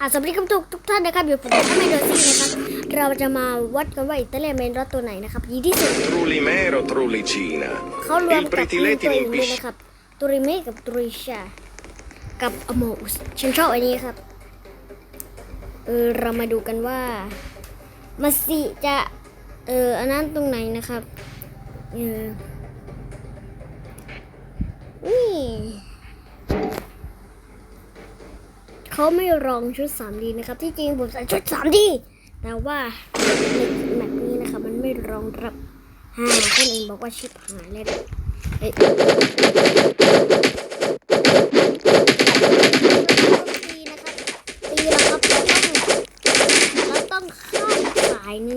อะสวัสดีครับทุกทุกท่านนะครับอยู่ผมไม่โดซี่นะครับ เราจะมาวัดกันว่าอิตาเลียนเมนรถตัวไหนนะครับดีที่สุด Trullimero, Trullicina. เขารวม Il กับตัว pretiletti เองด้วย rimpisci. นะครับตูริเมะกับตูริชากับอโมอุสฉันชอบอันนี้ครับเออเรามาดูกันว่ามาสิจะเอออันนั้นตรงไหนนะครับเออนี่ เขาไม่รองชุด 3D นะครับ ที่จริงผมใส่ชุด 3D แต่ว่าในแมปนี้นะครับมันไม่รองรับฮ่าคนอื่นบอกว่าชิปหายเลยเอ๊ะตีนะครับตีแล้วครับเราต้องเราต้องข้ามสายหนึ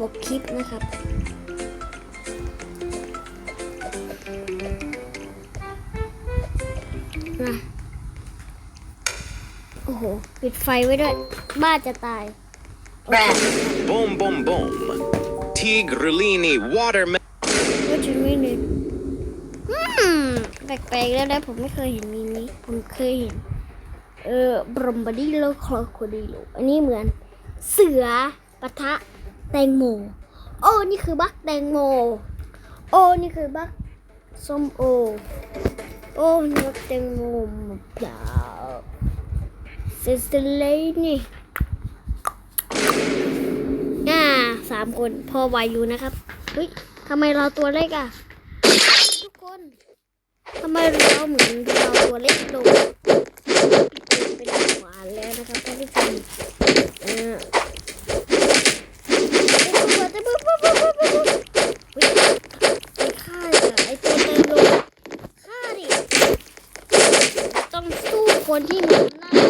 จะทำเป็นปกคลิปนะครับนะโอ้โห ปิดไฟไว้ด้วย บ้าจะตาย Boom, boom, boom. Tigrellini, watermelon. ก็จะไม่นึกอืม แปลกๆแล้วนะผมไม่เคยเห็นมีนี้ ผมเคยเห็น เออบรมบดีโลคลอโคดีโลอันนี้เหมือน เสือปะทะ แตงโม โอ้นี่คือบักแตงโม โอ้นี่คือบักส้มโอ โอ้นี่บักแตงโมมะพร้าวเซสเตเลนี่อ่าสามคนพอไหวอยู่นะครับ เฮ้ยทำไมเราตัวเล็กอะ ทุกคนทำไมเราเหมือนเราตัวเล็กลงเป็นหวานแล้วนะครับท่านผู้ชมเออ จะปุ๊บปุ๊บปุ๊บปุ๊บปุ๊บดเฮ้ยไอ้ข้าจะไอ้ตัวเต็มลงข้าดิต้องสู้คนที่มีอำนาจ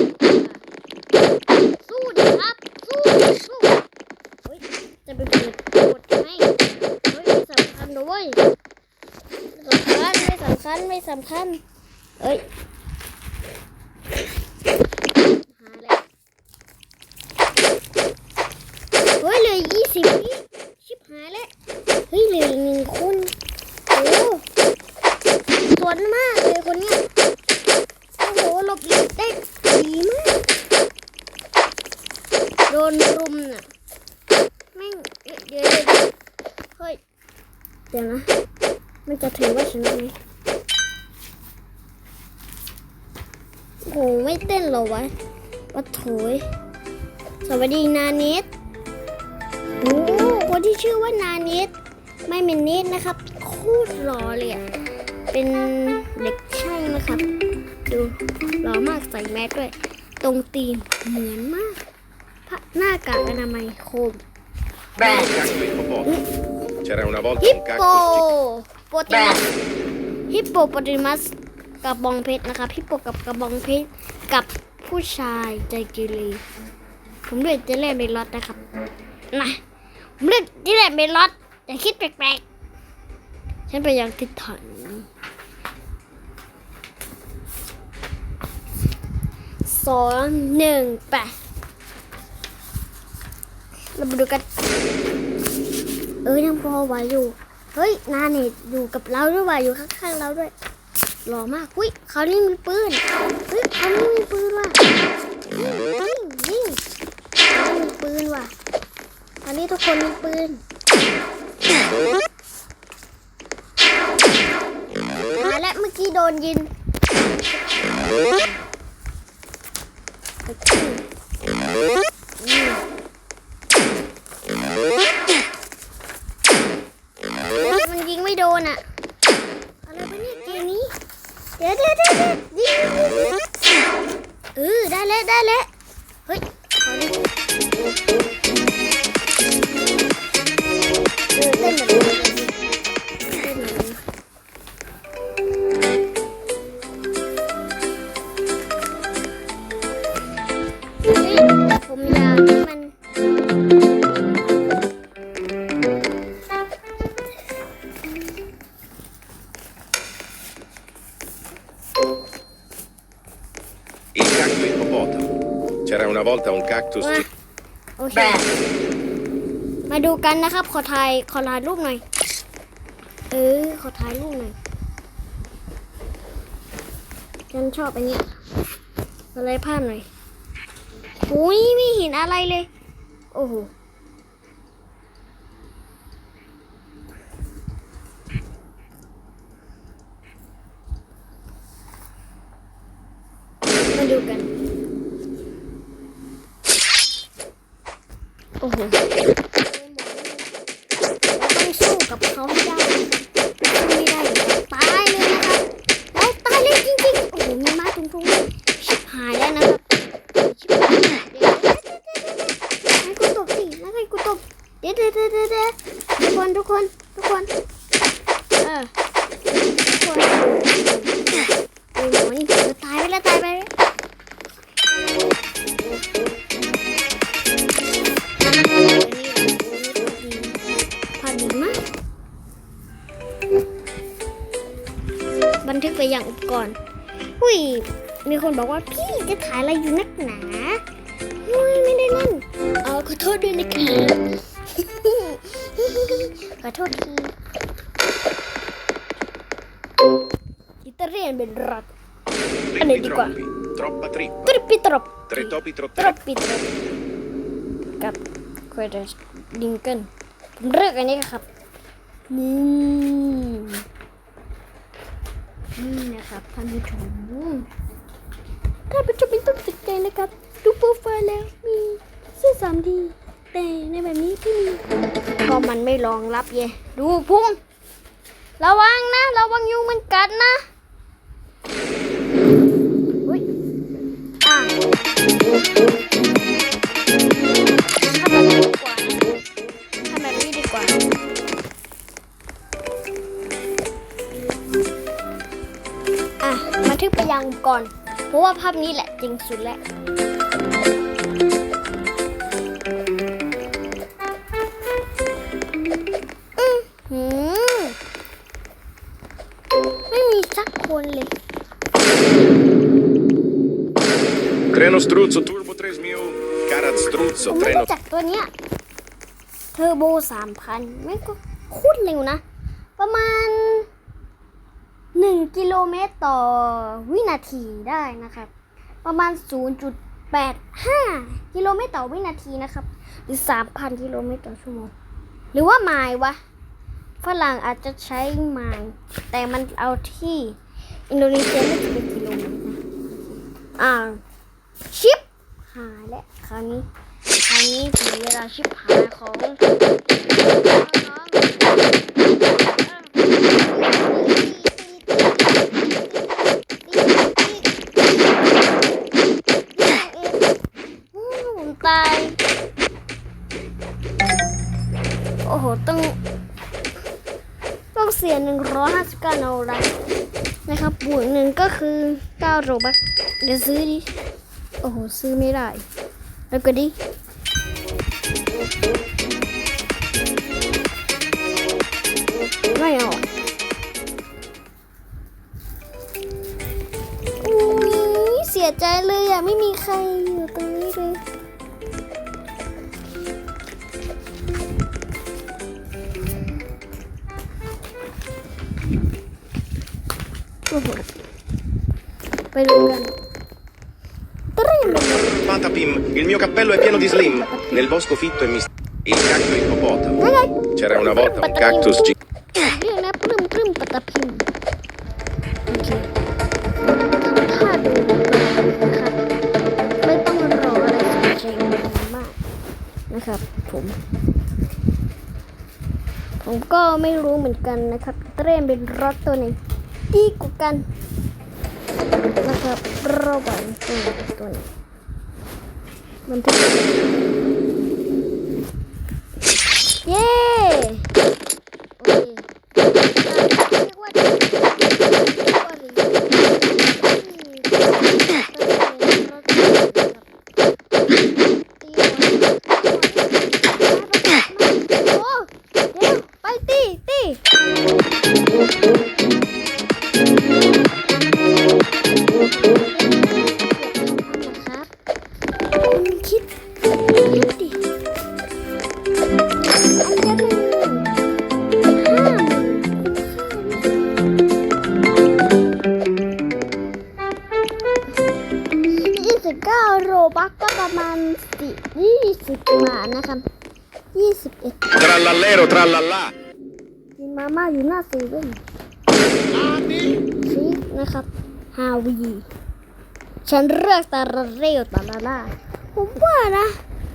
สู้ดิครับ สู้สู้เฮ้ยจะไปเปิดกดให้เฮ้ยไม่สำคัญด้วยไม่สำคัญไม่สำคัญไม่สำคัญเอ้ย หาแล้วเฮ้ยเหลือยี่สิบวิชิบหายแล้ว เฮ้ยเหลืออีกหนึ่งคนโอ้สวนมากเลยคนเนี้ยโอ้โหหลบหลีกได้ดีมาก โดนรุมน่ะแม่งเยเดี๋ยวเดี๋ยวเดี๋ยวเฮ้ย เดี๋ยวนะ มันจะถือว่าชนะไหมโอ้โหไม่เต้นหรอวะวัดโถยสวัสดีนาเนตโอ้คนที่ชื่อว่านาเนตไม่เป็นเนตนะครับ โคตรหล่อเลยอะ เป็นเด็กช่างนะครับ ดูหล่อมากใส่แมสด้วย ตรงตีมเหมือนมากพระหน้ากากอนามัยโคม Cacco ippopotamo. C'era una volta ฮิป un โป cactus โปติมัสฮิปโปโปติมัสกระบองเพชรนะครับฮิปโปกับกระบองเพชรกับผู้ชายใจเกิรีผมเลือกจะเล่นเบลลอตนะครับนะผมเลือกจะเล่นเบลลอตอย่าคิดแปลกๆ ฉันไปยังทิศทางสองหนึ่งแปดเรามาดูกัน เอ้ยยังพอไหวอยู่ เฮ้ยนาเนตอยู่กับเราด้วยว่ะอยู่ข้างๆเราด้วยหล่อมากอุ้ยเขานี่มีปืนเฮ้ยเขานี่มีปืนว่ะยิงยิงเขามีปืนว่ะตอนนี้ทุกคนมีปืน มาและเมื่อกี้โดนยิง มาดูกันนะครับ ขอถ่ายขอถ่ายรูปหน่อย เออ ขอถ่ายรูปหน่อยฉันชอบอันนี้อะไรภาพหน่อยอุ้ยไม่เห็นอะไรเลย โอ้โหมาดูกัน โอ้โห ทุกคนทุกคน เออทุกคนโอ้โหนี่เออตายไปแล้วตายไปแล้วผ่านดีมากบันทึกไปอย่างอุปกรณ์หุ้ย มีคนบอกว่าพี่จะถ่ายอะไรอยู่นักหนา รบ Tre topi ตร trottati. บปิตกับควเดสดิงเกิลผมเลือกอันนี้ครับ นี่นี่นะครับท่านผู้ชมท่านผู้ชมไม่ต้องตกใจนะครับ ดูโปรไฟล์แล้วมีเสื้อสามดีแต่ในแบบนี้ที่มีก็มันไม่รองรับเย่ดูพุ่งระวังนะ ระวังยุงมันกัดนะ ทำแบบนี้ดีกว่าทำแบบนี้ดีกว่า อะบันทึกไปยังก่อน เพราะว่าภาพนี้แหละจริงสุดแล้วอือหือไม่มีสักคนเลย Treno struzzo turbo Struzzo ไม่ treno รู้จักตัวเนี้ยเทอร์โบสามพันไม่ก็โคตรเร็วนะ ประมาณหนึ่งกิโลเมตรต่อวินาทีได้นะครับ ประมาณ 0.85 กิโลเมตรต่อวินาทีนะครับ หรือ 3,000 กิโลเมตรต่อชั่วโมง หรือว่าไมล์วะ ฝรั่งอาจจะใช้ไมล์แต่มันเอาที่ อินโดนีเซียน่าจะเป็นกิโลเมตรนะอ่า ชิป แล้วคราวนี้คราวนี้ถึงเวลาชิปหายของน้องๆตายโอ้โหต้องต้องเสียหนึ่งร้อยห้าสิบเก้าโนรันนะครับบวกหนึ่งก็คือเก้าโรบัคเดี๋ยวซื้อดิ โอ้โห ซื้อไม่ได้ แล้วก็ดิไม่เอาอุ้ยเสียใจเลยอะ ไม่มีใครอยู่ตรงนี้เลยไปดูกันตรีมเลย Patapim, il mio cappello è pieno di slim. Nel bosco fitto e misterioso. Il cacto ippopotamo. นั่นไง C'era una volta un cactus gi- เรียกนะปลื้มปลื้มปะตะพิมพ์โอเคถ้าดูนะครับไม่ต้องรออะไรสักเจงมากนะครับผมผมก็ไม่รู้เหมือนกันนะครับเตรมเป็นรถตัวไหนดีกว่ากันนะครับระหว่างตัวไหนตัวไหน มันทึกเย้ ก้าโรบักก็ประมาณสี่ยี่สิบบาทนะครับยี่สิบเอ็ด Trallallero, trallallà. กินมาม่าอยู่หน้าเซเว่นซีนะครับฮาวีฉันเลือกตาลาเรลตาลาล่าผมว่านะ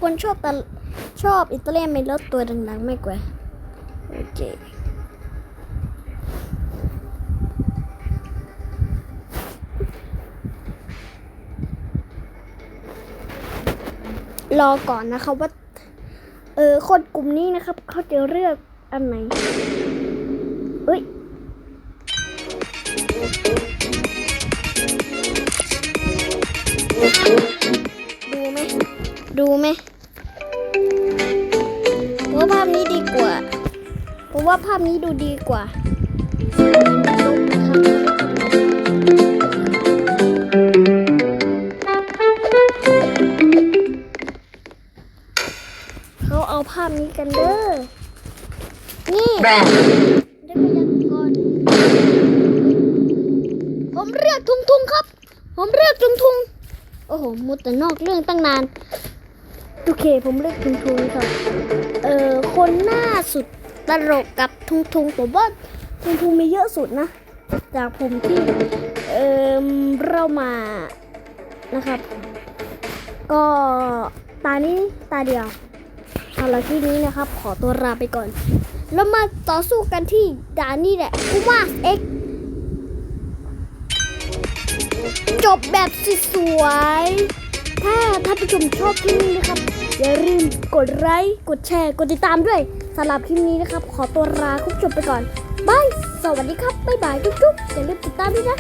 คนชอบตาชอบอิตาเลียนเมลอตัวดังๆไม่กว่าโอเค รอก่อนนะครับว่า เออคนกลุ่มนี้นะครับ เขาจะเลือกอันไหนเอ้ยดูไหมดูไหมผมว่าภาพนี้ดีกว่าผมว่าภาพนี้ดูดีกว่า อาภาพนี้กันเด้อ นี่ได้พยากรณ์ผมเรียกทุงทุงครับ ผมเรียกทุงทุงโอ้โหมุดแต่นอกเรื่องตั้งนาน โอเค ผมเลือกทุงทุงครับ เอ่อ คนหน้าสุดตลกกับทุงทุงผมว่าทุงทุงมีเยอะสุดนะ จากผมที่ เอ่อ เรามานะครับ ก็ตานี้ตาเดียว สำหรับที่นี้นะครับ ขอตัวลาไปก่อน แล้วมาต่อสู้กันที่ด่านนี้แหละกูมาเอ็กจบแบบสวยๆถ้าท่านผู้ชมชอบคลิปนี้นะครับ อย่าลืมกดไลค์กดแชร์ กดติดตามด้วยสำหรับคลิปนี้นะครับ ขอตัวลาคุณผู้ชมไปก่อนบายสวัสดีครับบ๊ายบายจุ๊บๆอย่าลืมติดตามด้วยนะ